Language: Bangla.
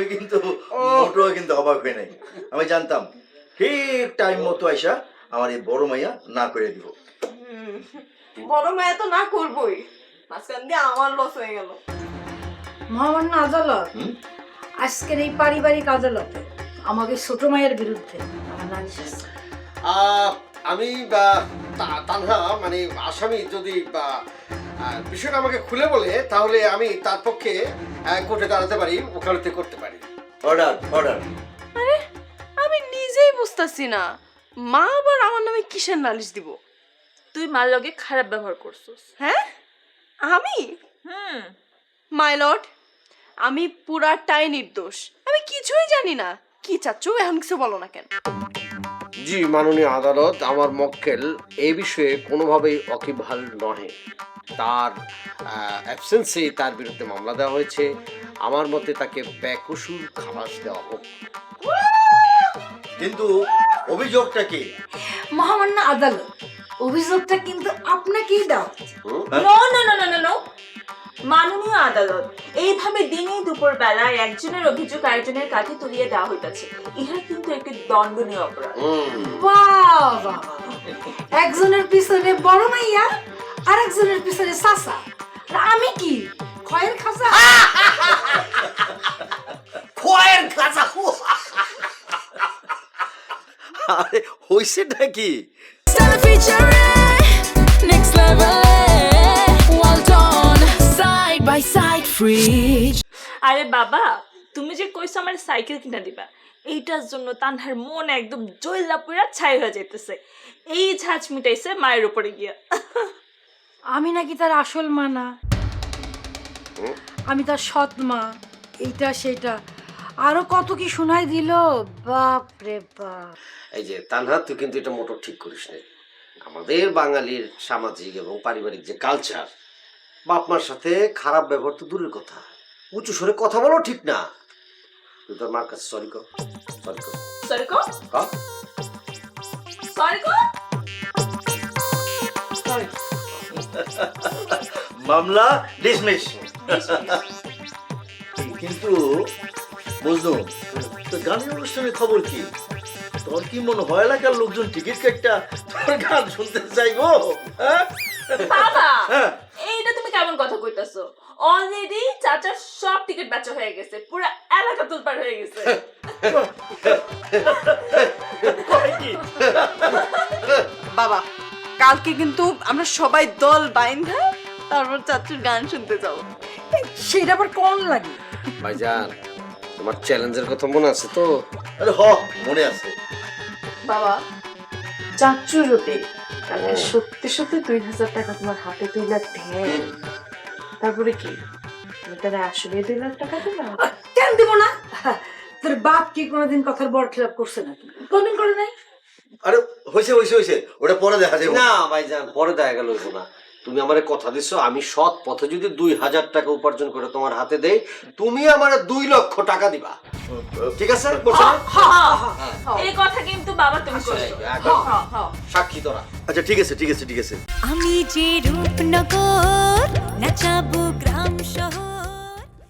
আমি কিন্তু কিন্তু অবাক হই নাই। আমি জানতাম ঠিক টাইম মতো আইসা আমার এই বড় মাইয়া না করে দিব। বড় মায়া তো না করবই। মাঝখান দিয়ে আমার লস হয়ে গেল। মহামান্য আদালত হুম? আজকের এই পারিবারিক আদালতে আমাকে ছোট মায়ের বিরুদ্ধে আমার নালিশ আছে। আহ, আমি তানহা মানে আসামি যদি বিষয়টা আমাকে খুলে বলে তাহলে আমি তার পক্ষে কোর্টে দাঁড়াতে পারি ওকালতি করতে পারি। Order order. আরে আমি নিজেই বুঝতাছি না। মা আবার আমার নামে কিসের নালিশ দিব? তুই মার লগে খারাপ ব্যবহার করছিস। হ্যাঁ? আমি? হুম। মাই লর্ড আমি পুরাটাই নির্দোষ। আমি কিছুই জানি না। কি চাচ্ছ এখন কিছু বলো না কেন? জি মাননীয় আদালত আমার মক্কেল এই বিষয়ে কোনোভাবেই অকিভাল নহে। তার অ্যাবসেন্সে তার বিরুদ্ধে মামলা দেওয়া হয়েছে। আমার মতে তাকে বেকসুর খালাস দেওয়া হোক। কিন্তু অভিযোগটা কি? মহামান্য আদালত অভিযোগটা কিন্তু আপনাকেই দাও no no no no no মাননীয় আদালত এইভাবে দিনে দুপুর বেলায় একজনের অভিযোগ আরেকজনের কাছে তুলিয়ে দেওয়া হইতাছে। ইহা কিন্তু একটি দণ্ডনীয় অপরাধ। একজনের পিছনে বড় মাইয়া আর একজনের পিছনে সাসা আর আমি কি? খয়ের খাসা খোয়ের কাঁচা আরে হইছেটা কি? Next level, fridge. আরে বাবা তুমি যে কইছো আমার সাইকেল কিনা দিবা এইটার জন্য তানহার মন একদম জৈলা পুরা ছাই হয়ে যাইতেছে। এই ঝাঁজ মিটাইছে মায়ের উপরে গিয়া। আমি নাকি তার আসল মা না? আমি তার সৎ মা এইটা সেটা। আরও কত কি শোনাই দিল? বাপ রে বাপ। এই যে তানহা তুই কিন্তু এটা মোটর ঠিক করিস না আমাদের বাঙালির সামাজিক এবং পারিবারিক যে কালচার বাপ মার সাথে খারাপ ব্যবহার তো দূরের কথা। উঁচু সরে কথা বলো ঠিক না। তুই তোর মার কাছে সরি কর। সরি কর। সরি কর। সরি কো মামলা ডিসমিস কিন্তু বুঝলো তো গানের অনুষ্ঠানের খবর কি? তোর কি মনে হয় এলাকার লোকজন টিকিট কেটটা তোর গান শুনতে চাইব? হ্যাঁ? কেমন কথা কইতাছো। অলরেডি চাচার সব টিকিট বেচা হয়ে গেছে পুরো এলাকা তুলপার হয়ে গেছে। বাবা কালকে কিন্তু আমরা সবাই দল বাইন্ধা তারপর চাচুর গান শুনতে যাব। সেটা আবার কোন লাগে? ভাইজান তোমার চ্যালেঞ্জের কথা মনে আছে তো? আরে হ মনে আছে। বাবা চাচু যদি সত্যি সত্যি দুই হাজার টাকা তোমার হাতে দুই লাখ দেন তারপরে কি? তুমি তাহলে আসলে দুই লাখ টাকা দিবা কেন দিব না? তোর বাপ কি কোনোদিন কথার বড় খেলাপ করছে নাকি? কোনদিন করে নাই? আরে হয়েছে হয়েছে হয়েছে ওটা পরে দেখা যাবে না ভাইজান পরে দেখা গেল না। তুমি আমারে কথা দিছো আমি সৎ পথে যদি দুই হাজার টাকা উপার্জন করে তোমার হাতে দেই তুমি আমার দুই লক্ষ টাকা দিবা। ঠিক আছে এই কথা কিন্তু বাবা তুমি। হ্যাঁ, হ্যাঁ। সাক্ষী তোরা। আচ্ছা ঠিক আছে ঠিক আছে ঠিক আছে। আমি যে রূপনগর নাচাবো গ্রাম শহর।